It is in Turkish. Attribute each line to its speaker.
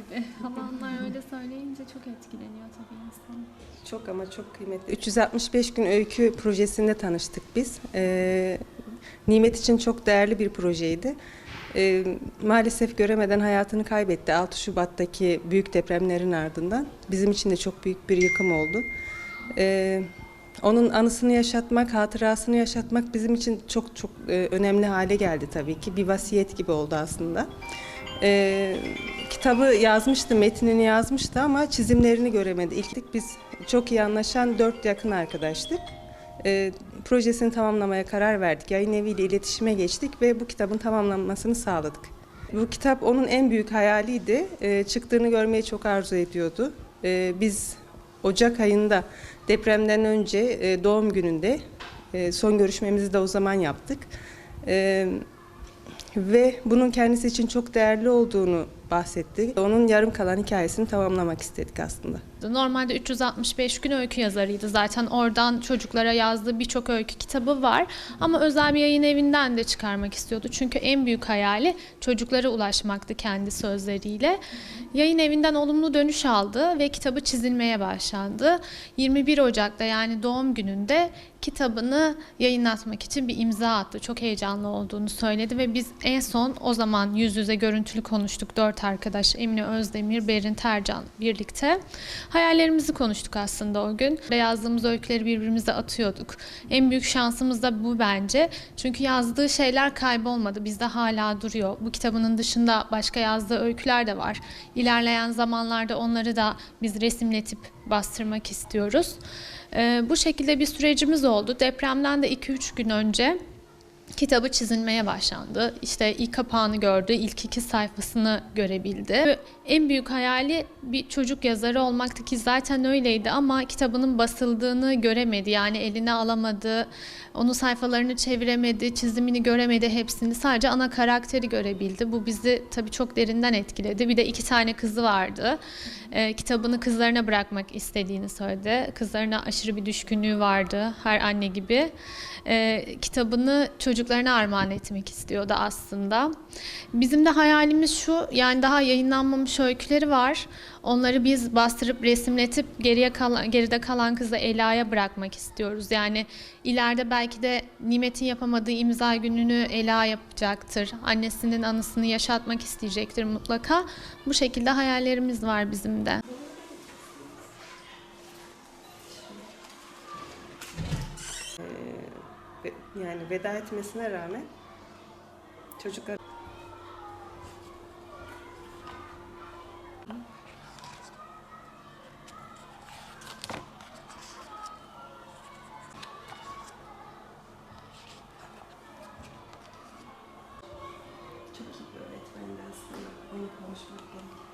Speaker 1: gibi. Halanlar öyle söyleyince çok etkileniyor tabii insan.
Speaker 2: Çok ama çok kıymetli. 365 gün öykü projesinde tanıştık biz. Ee, Nimet için çok değerli bir projeydi. Ee, maalesef göremeden hayatını kaybetti 6 Şubat'taki büyük depremlerin ardından. Bizim için de çok büyük bir yıkım oldu. Ee, onun anısını yaşatmak, hatırasını yaşatmak bizim için çok çok e, önemli hale geldi tabii ki. Bir vasiyet gibi oldu aslında. Ee, kitabı yazmıştı, metnini yazmıştı ama çizimlerini göremedi. İlk biz çok iyi anlaşan dört yakın arkadaştık. Ee, projesini tamamlamaya karar verdik. Yayın eviyle iletişime geçtik ve bu kitabın tamamlanmasını sağladık. Bu kitap onun en büyük hayaliydi. Ee, çıktığını görmeyi çok arzu ediyordu. Ee, biz Ocak ayında depremden önce e, doğum gününde e, son görüşmemizi de o zaman yaptık. Ee, ve bunun kendisi için çok değerli olduğunu bahsetti. Onun yarım kalan hikayesini tamamlamak istedik aslında.
Speaker 1: Normalde 365 gün öykü yazarıydı. Zaten oradan çocuklara yazdığı birçok öykü kitabı var. Ama özel bir yayın evinden de çıkarmak istiyordu. Çünkü en büyük hayali çocuklara ulaşmaktı kendi sözleriyle. Yayın evinden olumlu dönüş aldı ve kitabı çizilmeye başlandı. 21 Ocak'ta yani doğum gününde kitabını yayınlatmak için bir imza attı. Çok heyecanlı olduğunu söyledi ve biz en son o zaman yüz yüze görüntülü konuştuk. Arkadaş Emine Özdemir, Berin Tercan birlikte. Hayallerimizi konuştuk aslında o gün. Yazdığımız öyküleri birbirimize atıyorduk. En büyük şansımız da bu bence. Çünkü yazdığı şeyler kaybolmadı. Bizde hala duruyor. Bu kitabının dışında başka yazdığı öyküler de var. İlerleyen zamanlarda onları da biz resimletip bastırmak istiyoruz. Ee, bu şekilde bir sürecimiz oldu. Depremden de 2-3 gün önce kitabı çizilmeye başlandı. İşte ilk kapağını gördü, ilk iki sayfasını görebildi. En büyük hayali bir çocuk yazarı olmaktı ki zaten öyleydi ama kitabının basıldığını göremedi. Yani eline alamadı, onun sayfalarını çeviremedi, çizimini göremedi hepsini. Sadece ana karakteri görebildi. Bu bizi tabii çok derinden etkiledi. Bir de iki tane kızı vardı. Ee, kitabını kızlarına bırakmak istediğini söyledi. Kızlarına aşırı bir düşkünlüğü vardı her anne gibi. Ee, kitabını çocuklarına armağan etmek istiyordu aslında. Bizim de hayalimiz şu, yani daha yayınlanmamış öyküleri var. Onları biz bastırıp resimletip geriye kalan, geride kalan kızı Ela'ya bırakmak istiyoruz. Yani ileride belki de Nimet'in yapamadığı imza gününü Ela yapacaktır. Annesinin anısını yaşatmak isteyecektir mutlaka. Bu şekilde hayallerimiz var bizim de.
Speaker 2: yani veda etmesine rağmen çocuklar Çok iyi bir öğretmendi aslında. Onu konuşmak gerekiyor.